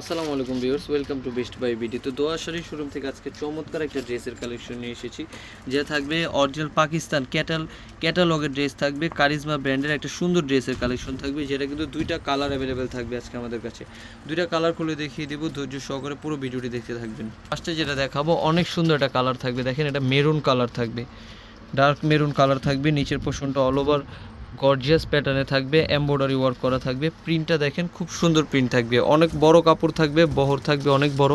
আসসালামু আলাইকুম viewers, welcome to best buy BD তো দোয়াশারি শোরুম থেকে আজকে চমৎকার একটা ড্রেসের কালেকশন নিয়ে এসেছি, যা থাকবে অরিজিনাল পাকিস্তান ক্যাটাল, ক্যাটালগের ড্রেস থাকবে, কারিজমা ব্র্যান্ডের একটা সুন্দর ড্রেসের কালেকশন থাকবে, যেটা কিন্তু দুইটা কালার অ্যাভেলেবেল থাকবে আজকে আমাদের কাছে। দুইটা কালার খুলে দেখিয়ে দেবো, ধৈর্য সহকারে পুরো ভিডিওটি দেখতে থাকবেন। ফার্স্টে যেটা দেখাবো, অনেক সুন্দর একটা কালার থাকবে, দেখেন এটা মেরুন কালার থাকবে, ডার্ক মেরুন কালার থাকবে, নিচের পোর্শনটা অল ওভার গর্জিয়াস প্যাটার্নে থাকবে এমব্রয়ডারি ওয়ার্ক করা থাকবে। প্রিন্টটা দেখেন, খুব সুন্দর প্রিন্ট থাকবে। অনেক বড় কাপড় থাকবে, বহর থাকবে, অনেক বড়।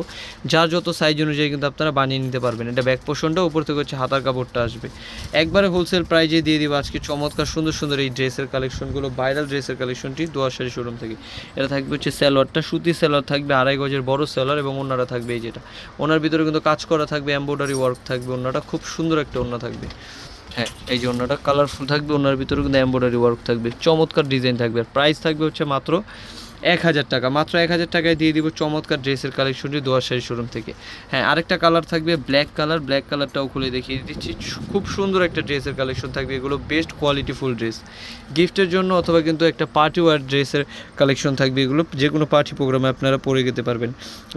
যার যত সাইজ অনুযায়ী কিন্তু আপনারা বানিয়ে নিতে পারবেন। এটা ব্যাক পোর্শনটা উপর থেকে হচ্ছে হাতার কাপড়টা আসবে। একবারে হোলসেল প্রাইজে দিয়ে দিব আজকে চমৎকার, সুন্দর সুন্দর এই ড্রেসের কালেকশনগুলো ভাইরাল ড্রেসের কালেকশনটি দোয়াশারি শোরুম থেকে। এটা থাকবে হচ্ছে স্যালোয়ারটা সুতি স্যালোয়ার থাকবে, আড়াই গজের বড় স্যালোয়ার এবং ওনারা থাকবে এই যেটা। ওনার ভিতরে কিন্তু কাজ করা থাকবে এমব্রয়ডারি ওয়ার্ক থাকবে, ওনাটা খুব সুন্দর একটা ওনা থাকবে। হ্যাঁ এই যে অন্যটা কালারফুল থাকবে ওনার ভিতরে কিন্তু এমব্রয়ডারি ওয়ার্ক থাকবে, চমৎকার ডিজাইন থাকবে, আর প্রাইস থাকবে হচ্ছে মাত্র এক হাজার টাকা। মাত্র এক হাজার টাকায় দিয়ে দিব চমৎকার ড্রেসের কালেকশনটি দোয়াশারি শোরুম থেকে। হ্যাঁ আরেকটা কালার থাকবে ব্ল্যাক কালার ব্ল্যাক কালারটাও খুলে দেখিয়ে দিচ্ছি। খুব সুন্দর একটা ড্রেসের কালেকশন থাকবে। এগুলো বেস্ট কোয়ালিটি ফুল ড্রেস গিফটের জন্য অথবা কিন্তু একটা পার্টি ওয়ার ড্রেসের কালেকশন থাকবে। এগুলো যে কোনো পার্টি প্রোগ্রামে আপনারা পরে যেতে পারবেন।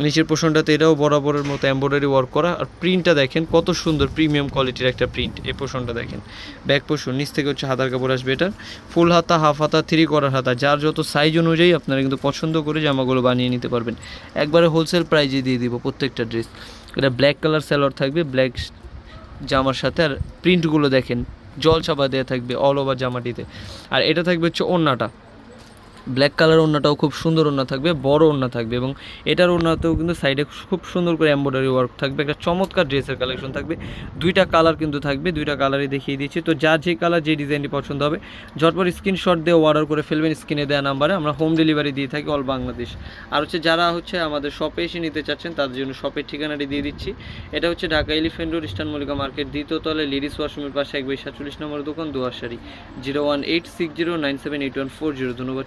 নিচের পোষণটাতে এটাও বরাবরের মতো এমব্রয়ডারি ওয়ার্ক করা। আর প্রিন্টটা দেখেন, কত সুন্দর প্রিমিয়াম কোয়ালিটির একটা প্রিন্ট এই পোষণটা দেখেন। ব্যাক পোষণ নিচ থেকে হচ্ছে হাতার কাপড় আসবে এটার। ফুল হাতা হাফ হাতা থ্রি করার হাতা, যার যত সাইজ অনুযায়ী আপনারা কিন্তু পছন্দ করে জামাগুলো বানিয়ে নিতে পারবেন। একবারে হোলসেল প্রাইজে দিয়ে দিব প্রত্যেকটা ড্রেস এটা ব্ল্যাক কালার স্যালোয়ার থাকবে ব্ল্যাক জামার সাথে। আর প্রিন্টগুলো দেখেন জল ছাপা দেওয়া থাকবে অল ওভার জামাটিতে। আর এটা থাকবে হচ্ছে ওন্নাটা ব্ল্যাক কালার ওড়নাটাও খুব সুন্দর ওড়না থাকবে, বড় ওড়না থাকবে এবং এটার ওড়নাতেও কিন্তু সাইডে খুব সুন্দর করে এমব্রয়ডারি ওয়ার্ক থাকবে, একটা চমৎকার ড্রেসের কালেকশন থাকবে, দুইটা কালার কিন্তু থাকবে, দুইটা কালারই দেখিয়ে দিচ্ছি তো যা যে কালার যে ডিজাইনটি পছন্দ হবে, ঝটপট স্ক্রিনশট দিয়ে অর্ডার করে ফেলবেন স্ক্রিনে দেওয়া নাম্বারে আমরা হোম ডেলিভারি দিয়ে থাকি অল বাংলাদেশ আর হচ্ছে যারা হচ্ছে আমাদের শপে এসে নিতে চাচ্ছেন, তাদের জন্য শপের ঠিকানাটি দিয়ে দিচ্ছি। এটা হচ্ছে Dhaka Elephant Road Eastern Mallika market দ্বিতীয় তলে লেডিস ওয়াশরুমের পাশে এক বাই সাতচল্লিশ নম্বর দোকান Duashari zero one eight six zero nine seven eight one four zero ধন্যবাদ